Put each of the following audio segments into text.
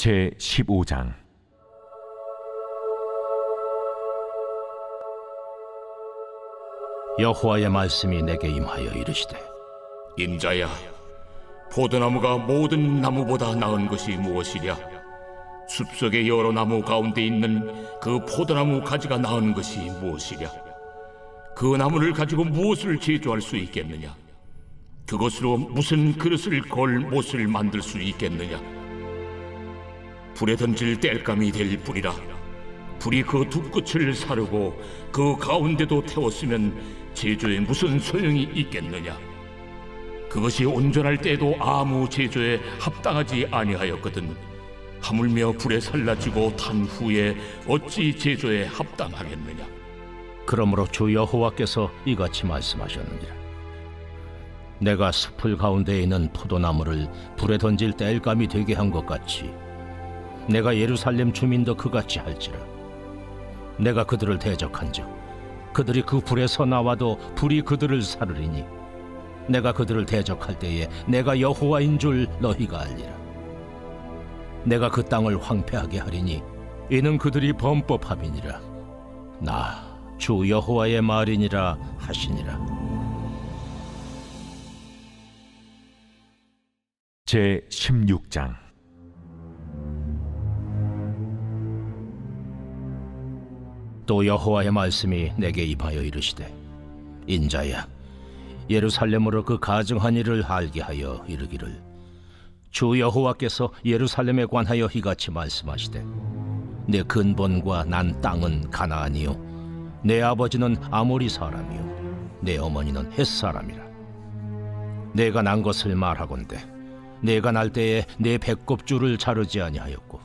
제 15장 여호와의 말씀이 내게 임하여 이르시되 인자야, 포도나무가 모든 나무보다 나은 것이 무엇이랴? 숲속의 여러 나무 가운데 있는 그 포도나무 가지가 나은 것이 무엇이랴? 그 나무를 가지고 무엇을 제조할 수 있겠느냐? 그것으로 무슨 그릇을 걸 못을 만들 수 있겠느냐? 불에 던질 땔감이 될 뿐이라. 불이 그 두 끝을 사르고 그 가운데도 태웠으면 제조에 무슨 소용이 있겠느냐? 그것이 온전할 때도 아무 제조에 합당하지 아니하였거든 하물며 불에 살라지고 탄 후에 어찌 제조에 합당하겠느냐 그러므로 주 여호와께서 이같이 말씀하셨느니라 내가 숲을 가운데 있는 포도나무를 불에 던질 땔감이 되게 한 것 같이 내가 예루살렘 주민도 그같이 할지라. 내가 그들을 대적한즉 그들이 그 불에서 나와도 불이 그들을 사르리니 내가 그들을 대적할 때에 내가 여호와인 줄 너희가 알리라. 내가 그 땅을 황폐하게 하리니 이는 그들이 범법함이니라. 나 주 여호와의 말이니라 하시니라. 제 16장 또 여호와의 말씀이 내게 임하여 이르시되 인자야 예루살렘으로 그 가증한 일을 알게 하여 이르기를. 주 여호와께서 예루살렘에 관하여 이같이 말씀하시되 내 근본과 난 땅은 가나안이요 내 아버지는 아모리 사람이요 내 어머니는 햇 사람이라. 내가 난 것을 말하건대 내가 날 때에 내 배꼽줄을 자르지 아니하였고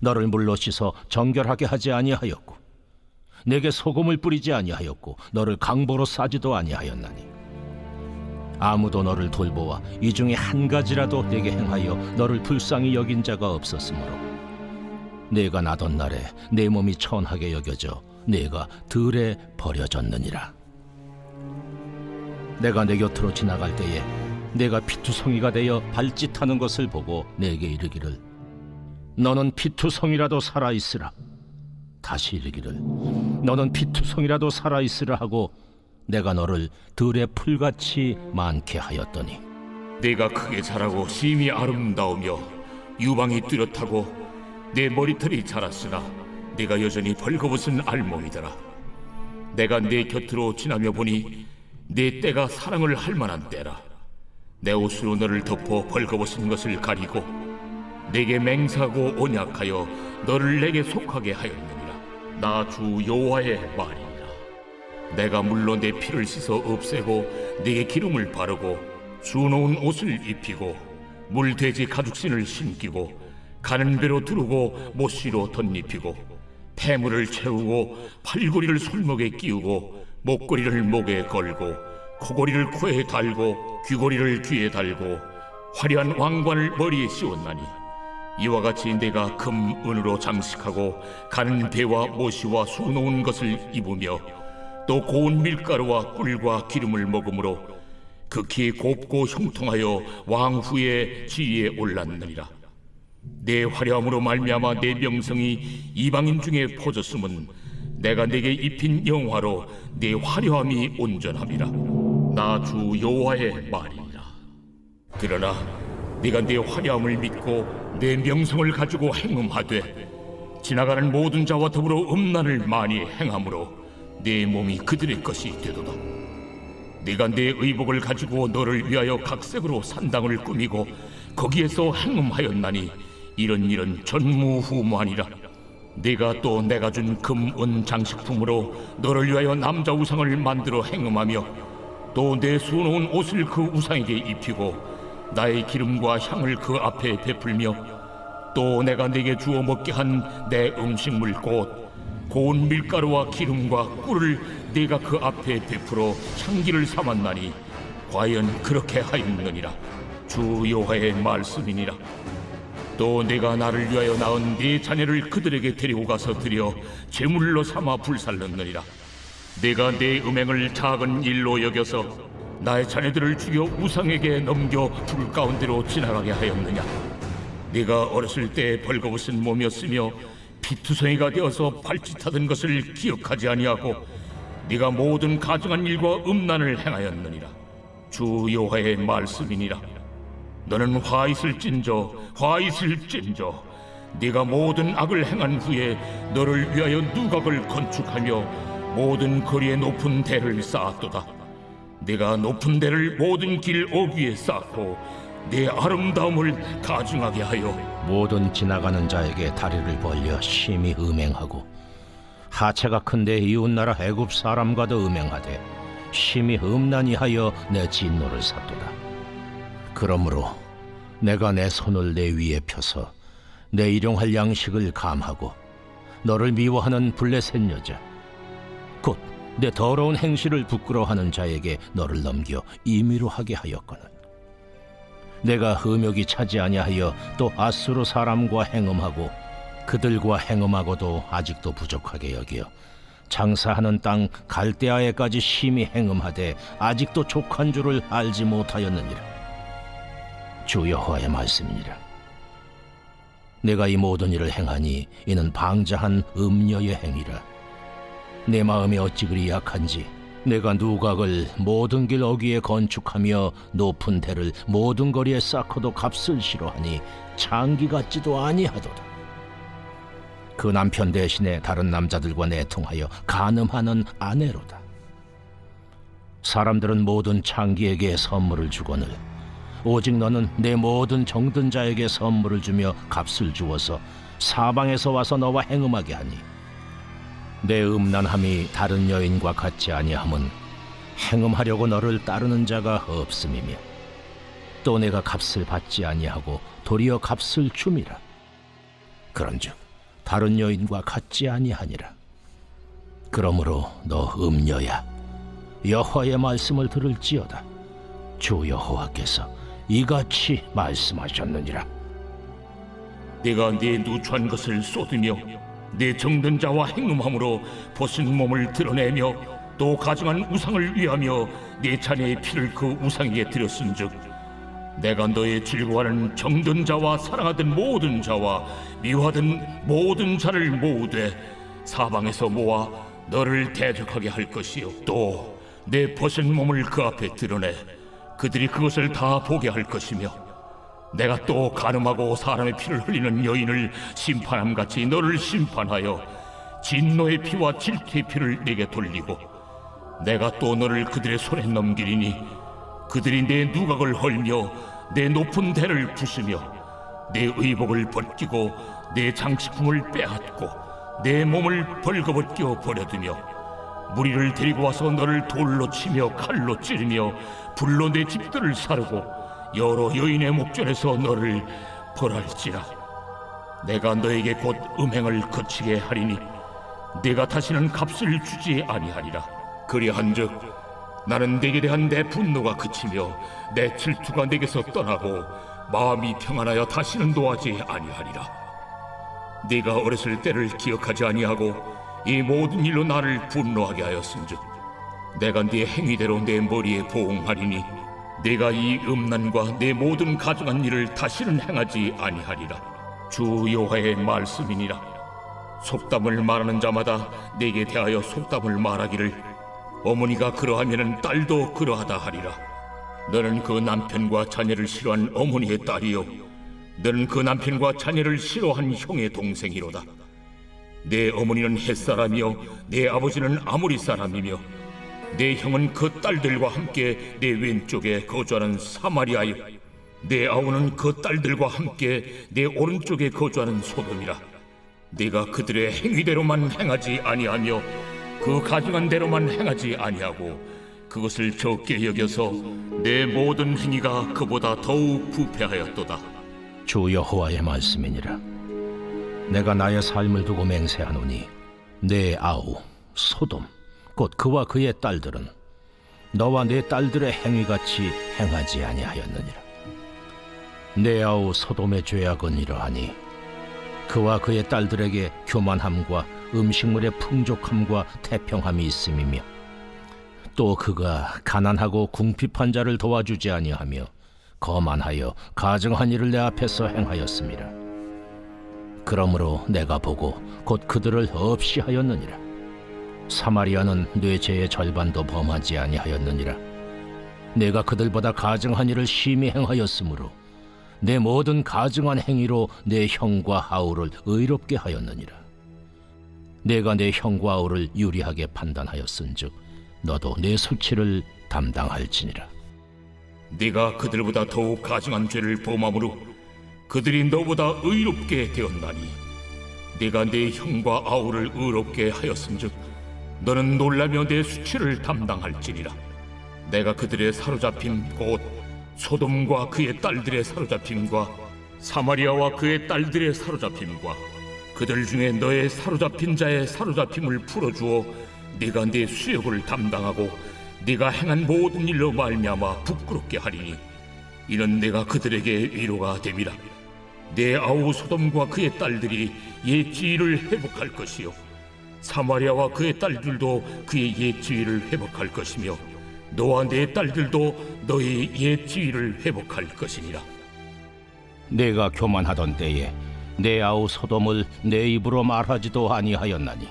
너를 물로 씻어 정결하게 하지 아니하였고 내게 소금을 뿌리지 아니하였고 너를 강보로 싸지도 아니하였나니. 아무도 너를 돌보아 이 중에 한 가지라도 내게 행하여 너를 불쌍히 여긴 자가 없었으므로. 내가 나던 날에 내 몸이 천하게 여겨져 내가 들에 버려졌느니라. 내가 내 곁으로 지나갈 때에 내가 피투성이가 되어 발짓하는 것을 보고 내게 이르기를 너는 피투성이라도 살아 있으라 다시 이르기를 너는 피투성이라도 살아 있으라 하고 내가 너를 들의 풀같이 많게 하였더니. 내가 크게 자라고 심히 아름다우며 유방이 뚜렷하고 내 머리털이 자랐으나 내가 여전히 벌거벗은 알몸이더라. 내가 내 곁으로 지나며 보니 내 때가 사랑을 할 만한 때라. 내 옷으로 너를 덮어 벌거벗은 것을 가리고 내게 맹세하고 언약하여 너를 내게 속하게 하였느니라 나 주 여호와의 말이니라. 내가 물로 내 피를 씻어 없애고 내게 기름을 바르고 수놓은 옷을 입히고 물돼지 가죽신을 신기고 가는 배로 두르고 못시로 덧입히고 폐물을 채우고 팔고리를 손목에 끼우고 목걸이를 목에 걸고 코고리를 코에 달고 귀고리를 귀에 달고 화려한 왕관을 머리에 씌웠나니 이와 같이 내가 금 은으로 장식하고 가는 배와 모시와 수놓은 것을 입으며 또 고운 밀가루와 꿀과 기름을 먹음으로 극히 곱고 형통하여 왕후의 지위에 올랐느니라. 내 화려함으로 말미암아 내 명성이 이방인 중에 퍼졌음은 내가 내게 입힌 영화로 내 화려함이 온전함이라. 나 주 여호와의 말이니라. 그러나 네가 내 화려함을 믿고 내 명성을 가지고 행음하되 지나가는 모든 자와 더불어 음란을 많이 행함으로 내 몸이 그들의 것이 되도다. 네가 내 의복을 가지고 너를 위하여 각색으로 산당을 꾸미고 거기에서 행음하였나니 이런 일은 전무후무하니라. 네가 또 내가 준 금, 은 장식품으로 너를 위하여 남자 우상을 만들어 행음하며 또 내 수놓은 옷을 그 우상에게 입히고 나의 기름과 향을 그 앞에 베풀며 또 내가 네게 주어 먹게 한 내 음식물 곧 고운 밀가루와 기름과 꿀을 네가 그 앞에 베풀어 향기를 삼았나니 과연 그렇게 하였느니라. 주 여호와의 말씀이니라. 또 내가 나를 위하여 낳은 네 자녀를 그들에게 데리고 가서 드려 제물로 삼아 불살렀느니라. 내가 내 음행을 작은 일로 여겨서 나의 자녀들을 죽여 우상에게 넘겨 불 가운데로 지나가게 하였느냐? 네가 어렸을 때 벌거벗은 몸이었으며 피투성이가 되어서 발짓하던 것을 기억하지 아니하고 네가 모든 가증한 일과 음란을 행하였느니라. 주 여호와의 말씀이니라. 너는 화 있을진저 화 있을진저. 네가 모든 악을 행한 후에 너를 위하여 누각을 건축하며 모든 거리에 높은 대를 쌓았도다 네가 높은 데를 모든 길 어귀에 쌓고 내 아름다움을 가증하게 하여 모든 지나가는 자에게 다리를 벌려 심히 음행하고 하체가 큰데 이웃나라 애굽 사람과도 음행하되 심히 음란히 하여 내 진노를 샀도다. 그러므로 내가 내 손을 내 위에 펴서 내 일용할 양식을 감하고 너를 미워하는 블레셋 여자 곧 내 더러운 행실을 부끄러워하는 자에게 너를 넘겨 임의로 하게 하였거늘. 내가 흠욕이 차지 아니하여 또 아수르 사람과 행음하고 그들과 행음하고도 아직도 부족하게 여기어 장사하는 땅 갈대아에까지 심히 행음하되 아직도 족한 줄을 알지 못하였느니라. 주 여호와의 말씀이니라. 내가 이 모든 일을 행하니 이는 방자한 음녀의 행위라 내 마음이 어찌 그리 약한지 내가 누각을 모든 길 어귀에 건축하며 높은 대를 모든 거리에 쌓고도 값을 싫어하니 장기 같지도 아니하도다. 그 남편 대신에 다른 남자들과 내통하여 간음하는 아내로다. 사람들은 모든 창기에게 선물을 주거늘 오직 너는 내 모든 정든 자에게 선물을 주며 값을 주어서 사방에서 와서 너와 행음하게 하니 내 음란함이 다른 여인과 같지 아니함은 행음하려고 너를 따르는 자가 없음이며 또 내가 값을 받지 아니하고 도리어 값을 줌이라. 그런즉 다른 여인과 같지 아니하니라. 그러므로 너 음녀야 여호와의 말씀을 들을지어다. 주 여호와께서 이같이 말씀하셨느니라. 네가 네 누추한 것을 쏟으며 네 정든 자와 행음함으로 벗은 몸을 드러내며 또 가증한 우상을 위하며 네 자녀의 피를 그 우상에게 드렸은즉 내가 너의 즐거워하는 정든 자와 사랑하던 모든 자와 미워하던 모든 자를 모으되 사방에서 모아 너를 대적하게 할 것이요. 또 내 벗은 몸을 그 앞에 드러내 그들이 그것을 다 보게 할 것이며 내가 또 가늠하고 사람의 피를 흘리는 여인을 심판함 같이 너를 심판하여 진노의 피와 질투의 피를 내게 돌리고 내가 또 너를 그들의 손에 넘기리니 그들이 내 누각을 헐며 내 높은 대를 부수며 내 의복을 벗기고 내 장식품을 빼앗고 내 몸을 벌거벗겨 버려두며 무리를 데리고 와서 너를 돌로 치며 칼로 찌르며 불로 내 집들을 사르고 여러 여인의 목전에서 너를 벌할지라. 내가 너에게 곧 음행을 그치게 하리니 내가 다시는 값을 주지 아니하리라. 그리한즉 나는 내게 대한 내 분노가 그치며 내 질투가 내게서 떠나고 마음이 평안하여 다시는 노하지 아니하리라. 네가 어렸을 때를 기억하지 아니하고 이 모든 일로 나를 분노하게 하였은즉 내가 네 행위대로 내 머리에 보응하리니 내가 이 음란과 내 모든 가증한 일을 다시는 행하지 아니하리라. 주 여호와의 말씀이니라. 속담을 말하는 자마다 내게 대하여 속담을 말하기를 어머니가 그러하면은 딸도 그러하다 하리라. 너는 그 남편과 자녀를 싫어한 어머니의 딸이요. 너는 그 남편과 자녀를 싫어한 형의 동생이로다. 내 어머니는 햇사람이요. 내 아버지는 아모리 사람이며 내 형은 그 딸들과 함께 내 왼쪽에 거주하는 사마리아요. 내 아우는 그 딸들과 함께 내 오른쪽에 거주하는 소돔이라. 네가 그들의 행위대로만 행하지 아니하며 그 가증한 대로만 행하지 아니하고 그것을 적게 여겨서 내 모든 행위가 그보다 더욱 부패하였도다. 주 여호와의 말씀이니라. 내가 나의 삶을 두고 맹세하노니 내 아우 소돔 곧 그와 그의 딸들은 너와 내 딸들의 행위같이 행하지 아니하였느니라 내 아우 소돔의 죄악은 이러하니 그와 그의 딸들에게 교만함과 음식물의 풍족함과 태평함이 있음이며 또 그가 가난하고 궁핍한 자를 도와주지 아니하며 거만하여 가증한 일을 내 앞에서 행하였습니다. 그러므로 내가 보고 곧 그들을 없이 하였느니라. 사마리아는 뇌 죄의 절반도 범하지 아니하였느니라. 내가 그들보다 가증한 일을 심히 행하였으므로 내 모든 가증한 행위로 내 형과 아우를 의롭게 하였느니라. 내가 내 형과 아우를 유리하게 판단하였은즉 너도 내 수치를 담당할지니라. 네가 그들보다 더욱 가증한 죄를 범함으로 그들이 너보다 의롭게 되었나니 네가 내 형과 아우를 의롭게 하였음즉 너는 놀라며 내 수치를 담당할지니라. 내가 그들의 사로잡힘 곧 소돔과 그의 딸들의 사로잡힘과 사마리아와 그의 딸들의 사로잡힘과 그들 중에 너의 사로잡힌 자의 사로잡힘을 풀어주어 네가 내 수역을 담당하고 네가 행한 모든 일로 말미암아 부끄럽게 하리니 이는 내가 그들에게 위로가 됨이라. 내 아우 소돔과 그의 딸들이 옛 지위를 회복할 것이요 사마리아와 그의 딸들도 그의 옛 지위를 회복할 것이며 너와 내 딸들도 너의 옛 지위를 회복할 것이니라. 내가 교만하던 때에 내 아우 소돔을 내 입으로 말하지도 아니하였나니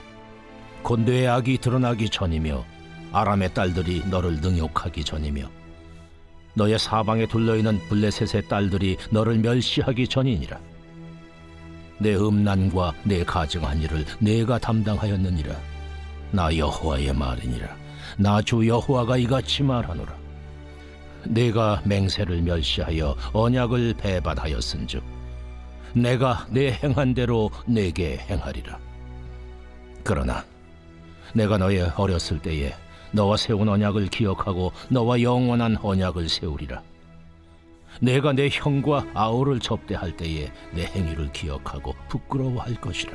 곧 내 악이 드러나기 전이며 아람의 딸들이 너를 능욕하기 전이며 너의 사방에 둘러 있는 블레셋의 딸들이 너를 멸시하기 전이니라 내 음란과 내 가증한 일을 내가 담당하였느니라. 나 여호와의 말이니라. 나 주 여호와가 이같이 말하노라. 내가 맹세를 멸시하여 언약을 배반하였은즉 내가 내 행한 대로 내게 행하리라. 그러나 내가 너의 어렸을 때에 너와 세운 언약을 기억하고 너와 영원한 언약을 세우리라 내가 내 형과 아우를 접대할 때에 내 행위를 기억하고 부끄러워할 것이라.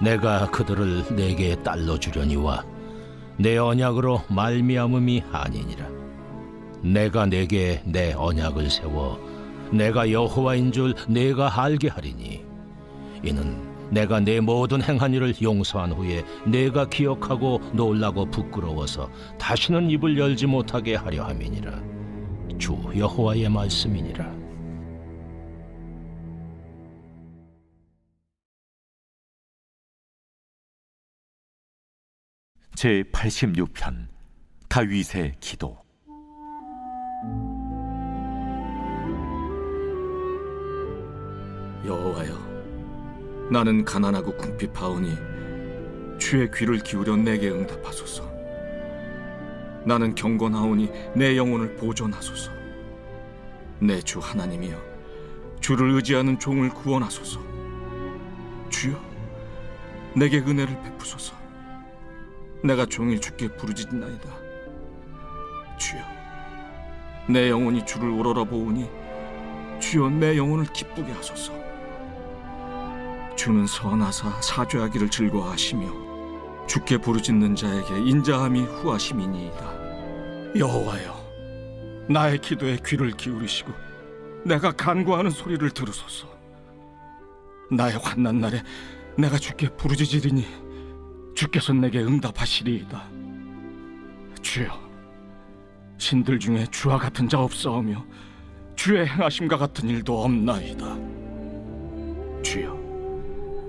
내가 그들을 내게 딸로 주려니와 내 언약으로 말미암음이 아니니라. 내가 내게 내 언약을 세워 내가 여호와인 줄 내가 알게 하리니 이는 내가 내 모든 행한 일을 용서한 후에 내가 기억하고 놀라고 부끄러워서 다시는 입을 열지 못하게 하려 함이니라 주 여호와의 말씀이니라 제 86편 다윗의 기도 여호와여, 나는 가난하고 궁핍하오니 주의 귀를 기울여 내게 응답하소서. 나는 경건하오니 내 영혼을 보존하소서. 내 주 하나님이여, 주를 의지하는 종을 구원하소서. 주여, 내게 은혜를 베푸소서. 내가 종일 주께 부르짖나이다. 주여, 내 영혼이 주를 우러러 보오니 주여 내 영혼을 기쁘게 하소서. 주는 선하사 사죄하기를 즐거워하시며 주께 부르짖는 자에게 인자함이 후하심이니이다. 여호와여, 나의 기도에 귀를 기울이시고 내가 간구하는 소리를 들으소서. 나의 환난 날에 내가 주께 부르짖으리니 주께서 내게 응답하시리이다. 주여, 신들 중에 주와 같은 자 없사오며 주의 행하심과 같은 일도 없나이다. 주여,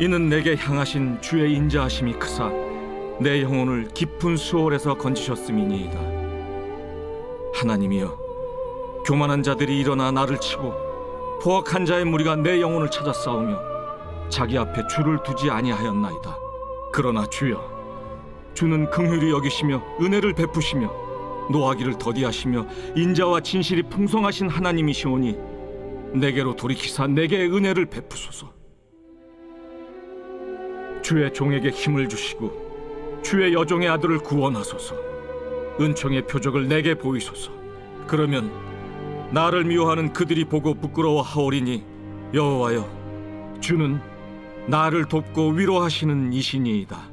이는 내게 향하신 주의 인자하심이 크사 내 영혼을 깊은 수월에서 건지셨음이니이다. 하나님이여, 교만한 자들이 일어나 나를 치고 포악한 자의 무리가 내 영혼을 찾아 싸우며 자기 앞에 주를 두지 아니하였나이다. 그러나 주여, 주는 긍휼히 여기시며 은혜를 베푸시며 노하기를 더디하시며 인자와 진실이 풍성하신 하나님이시오니 내게로 돌이키사 내게 은혜를 베푸소서. 주의 종에게 힘을 주시고 주의 여종의 아들을 구원하소서. 은총의 표적을 내게 보이소서. 그러면 나를 미워하는 그들이 보고 부끄러워하오리니 여호와여 주는 나를 돕고 위로하시는 이신이이다